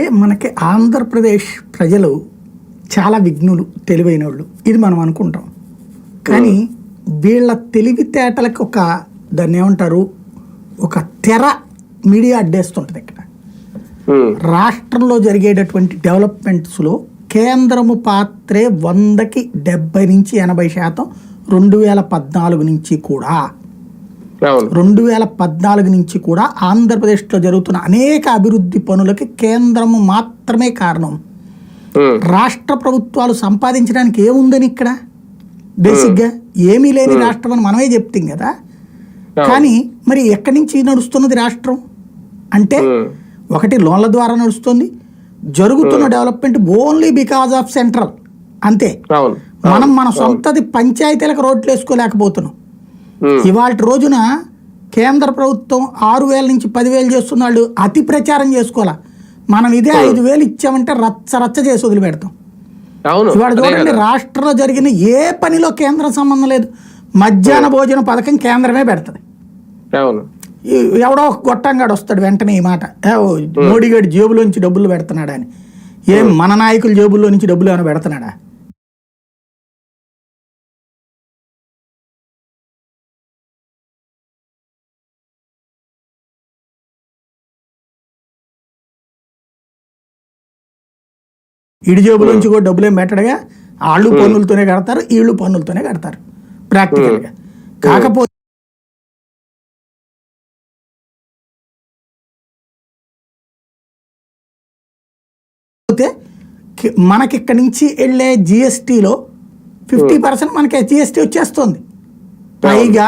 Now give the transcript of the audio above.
ఏ మనకి ఆంధ్రప్రదేశ్ ప్రజలు చాలా విఘ్నులు తెలివైన వాళ్ళు ఇది మనం అనుకుంటాం. కానీ వీళ్ళ తెలివితేటలకు ఒక దాన్ని ఏమంటారు ఒక తెర మీడియా అడ్డేస్తుంటుంది ఇక్కడ. రాష్ట్రంలో జరిగేటటువంటి డెవలప్మెంట్స్లో కేంద్రము పాత్రే వందకి డెబ్బై నుంచి ఎనభై శాతం రెండు వేల పద్నాలుగు నుంచి కూడా. రెండు వేల పద్నాలుగు నుంచి కూడా ఆంధ్రప్రదేశ్లో జరుగుతున్న అనేక అభివృద్ధి పనులకి కేంద్రము మాత్రమే కారణం. రాష్ట్ర ప్రభుత్వాలు సంపాదించడానికి ఏముందని ఇక్కడ? బేసిక్గా ఏమీ లేని రాష్ట్రం అని మనమే చెప్తాం కదా. కానీ మరి ఎక్కడి నుంచి నడుస్తున్నది రాష్ట్రం? అంటే ఒకటి లోన్ల ద్వారా నడుస్తుంది. జరుగుతున్న development only because of central. అంతే. మనం మన సొంతది పంచాయతీలకు రోడ్లు వేసుకోలేకపోతున్నాం ఇవాళ రోజున కేంద్ర ప్రభుత్వం ఆరు వేల నుంచి పదివేలు చేస్తున్న వాళ్ళు అతి ప్రచారం చేసుకోవాలా? మనం ఇదే ఐదు వేలు ఇచ్చామంటే రచ్చ రచ్చ చేసి వదిలిపెడతాం. ఇవాళ చూడండి. రాష్ట్రంలో జరిగిన ఏ పనిలో కేంద్రం సంబంధం లేదు. మధ్యాహ్న భోజన పథకం కేంద్రమే పెడుతుంది. ఎవడో గొట్టంగాడు వస్తాడు వెంటనే ఈ మాట. ఏ, ఓ, మోడీ గారి జేబులోంచి డబ్బులు పెడుతున్నాడా అని. ఏం మన నాయకుల జేబుల్లో నుంచి డబ్బులు ఏమైనా పెడుతున్నాడా? ఇడి జేబులోంచి కూడా డబ్బులు ఏం పెట్టడుగా వాళ్ళు పన్నులతోనే కడతారు వీళ్ళు పన్నులతోనే కడతారు. ప్రాక్టికల్గా కాకపోతే పోతే కి- మనకి ఇక్కడి నుంచి వెళ్ళే జిఎస్టీలో ఫిఫ్టీ పర్సెంట్ మనకి జిఎస్టీ వచ్చేస్తుంది. పైగా